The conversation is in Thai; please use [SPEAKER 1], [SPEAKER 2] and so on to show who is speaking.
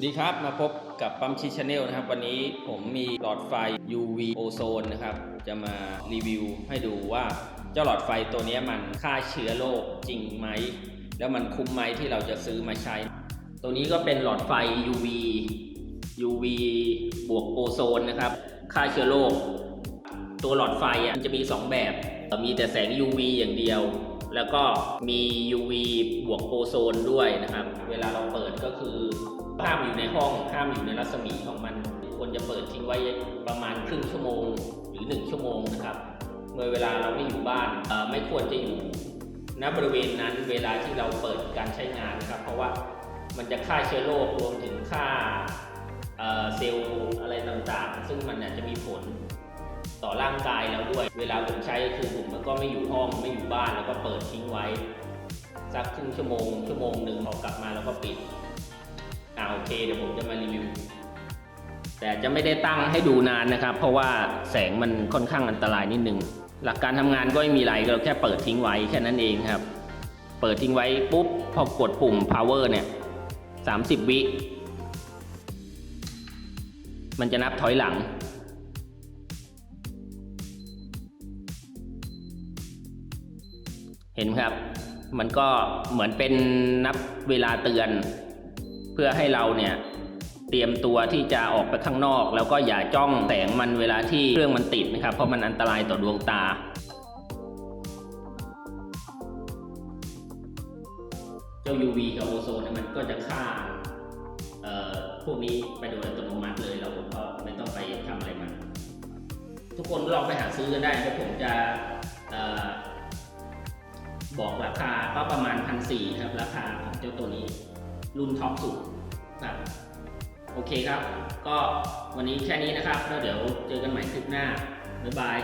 [SPEAKER 1] วัสดีครับ มาพบกับปั๊มชีชแนลนะครับ วันนี้ผมมีหลอดไฟ UV Ozone นะครับ จะมารีวิวให้ดูว่าเจ้าหลอดไฟตัวนี้มันฆ่าเชื้อโรคจริงไหม แล้วมันคุ้มไหมที่เราจะซื้อมาใช้ ตัวนี้ก็เป็นหลอดไฟ UV UV บวกโอโซนนะครับฆ่าเชื้อโรคตัวหลอดไฟอะมันจะมี 2 แบบ มีแต่แสง UV อย่างเดียว แล้วก็มี UV บวกโอโซนด้วยนะครับ เวลาเราเปิดก็คือ ห้ามอยู่ในห้อง ห้ามอยู่ในรัศมีของมันควรจะเปิดทิ้งไว้ประมาณครึ่งชั่วโมงหรือ 1 ชั่วโมงนะครับ เมื่อเวลาเราไม่อยู่บ้านไม่ควรจะอยู่ณบริเวณนั้นเวลาที่เราเปิดการใช้งานนะครับ เพราะว่ามันจะฆ่าเชื้อโรครวมถึงฆ่าเซลล์อะไรต่างๆ ซึ่งมันอาจจะมีผลต่อร่างกายเราด้วย เวลาผมใช้คือผมมันก็ไม่อยู่ห้องไม่อยู่บ้านแล้วก็เปิดทิ้งไว้สักครึ่งชั่วโมงชั่วโมงหนึ่งพอกลับมาแล้วก็ปิด เคเดี๋ยวผมจะมารีวิว แต่จะไม่ได้ตั้งให้ดูนานนะครับ เพราะว่าแสงมันค่อนข้างอันตรายนิดนึง หลักการทำงานก็ไม่มีอะไรเราแค่เปิดทิ้งไว้แค่นั้นเองครับ เปิดทิ้งไว้ปุ๊บพอกดปุ่ม power เนี่ย30 วิ มันจะนับถอยหลังเห็นครับ มันก็เหมือนเป็นนับเวลาเตือน เพื่อให้เราเนี่ยเตรียมตัวที่จะออกไปข้างนอก แล้วก็อย่าจ้องแสงมันเวลาที่เครื่องมันติดนะครับ เพราะมันอันตรายต่อดวงตาเจ้า UV กับโอโซนมันก็จะฆ่าพวกนี้ไปโดยอัตโนมัติเลยเราก็ไม่ต้องไปทำอะไรมัน ทุกคนลองไปหาซื้อกันได้แล้วผมจะออบอกราคาก็ประมาณพันสี่ครับราคาของเจ้าตัวนี้ รุ่นท็อปสุดครับโอเคครับ ก็วันนี้แค่นี้นะครับ แล้วเดี๋ยวเจอกันใหม่คลิปหน้า บ๊ายบาย